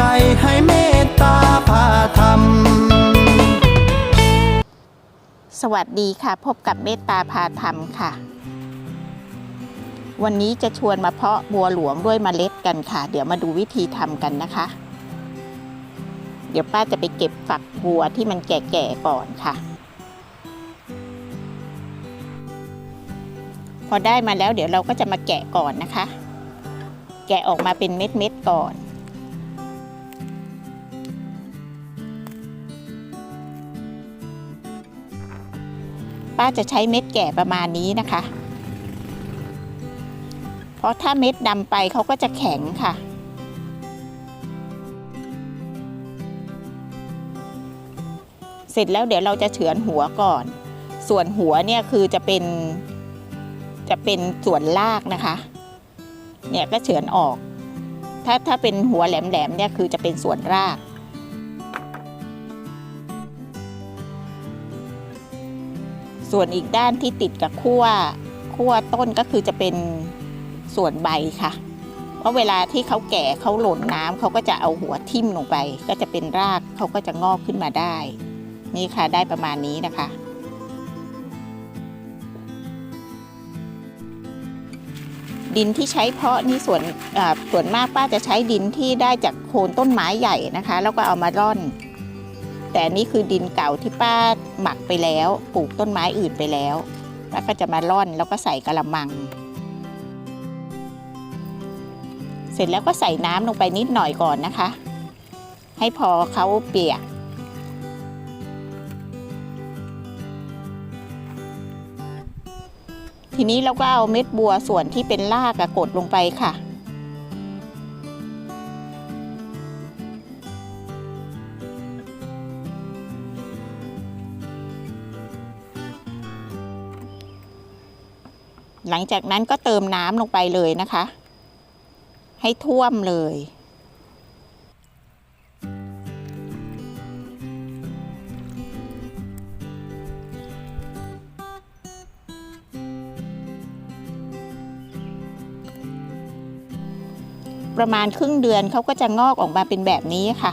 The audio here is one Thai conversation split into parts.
ใจให้เมตตาพาธรรม สวัสดีค่ะ พบกับเมตตาพาธรรมค่ะ วันนี้จะชวนมาเพาะบัวหลวงด้วยเมล็ดกันค่ะ เดี๋ยวมาดูวิธีทำกันนะคะ เดี๋ยวป้าจะไปเก็บฝักบัวที่มันแก่ๆก่อนค่ะ พอได้มาแล้วเดี๋ยวเราก็จะมาแกะก่อนนะคะ แกะออกมาเป็นเม็ดๆก่อน ป้าจะใช้เม็ดแก่ประมาณนี้นะคะ เพราะถ้าเม็ดดำไปเขาก็จะแข็งค่ะ เสร็จแล้วเดี๋ยวเราจะเฉือนหัวก่อน ส่วนหัวเนี่ยคือจะเป็นจะเป็นส่วนรากนะคะ เนี่ยก็เฉือนออก ถ้าถ้าเป็นหัวแหลมๆเนี่ยคือจะเป็นส่วนราก ส่วนอีกด้านที่ติดกับขั้วขั้วต้นก็คือจะเป็นส่วนใบค่ะ เพราะเวลาที่เขาแก่เขาหล่นน้ำเขาก็จะเอาหัวทิ่มลงไป ก็จะเป็นรากเขาก็จะงอกขึ้นมาได้ นี่ค่ะได้ประมาณนี้นะคะ ดินที่ใช้เพาะนี่ส่วนส่วนมากป้าจะใช้ดินที่ได้จากโคนต้นไม้ใหญ่นะคะ แล้วก็เอามาร่อน แต่นี่คือดินเก่าที่ป้าหมักไปแล้ว ปลูกต้นไม้อื่นไปแล้วป้าก็จะมาร่อนแล้วก็ใส่กระมัง เสร็จแล้วก็ใส่น้ำลงไปนิดหน่อยก่อนนะคะ ให้พอเขาเปียกทีนี้เราก็เอาเม็ดบัวส่วนที่เป็นรากอะกดลงไปค่ะ หลังจากนั้นก็เติมน้ำลงไปเลยนะคะ ให้ท่วมเลยประมาณครึ่งเดือนเขาก็จะงอกออกมาเป็นแบบนี้ค่ะ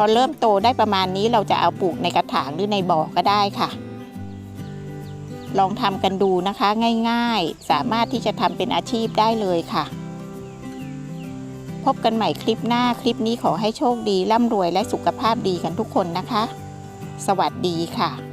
พอเริ่มโตได้ประมาณนี้เราจะเอาปลูกในกระถางหรือในบ่อก็ได้ค่ะ ลองทำกันดูนะคะง่ายๆ สามารถที่จะทำเป็นอาชีพได้เลยค่ะ พบกันใหม่คลิปหน้าคลิปนี้ขอให้โชคดีร่ำรวยและสุขภาพดีกันทุกคนนะคะ สวัสดีค่ะ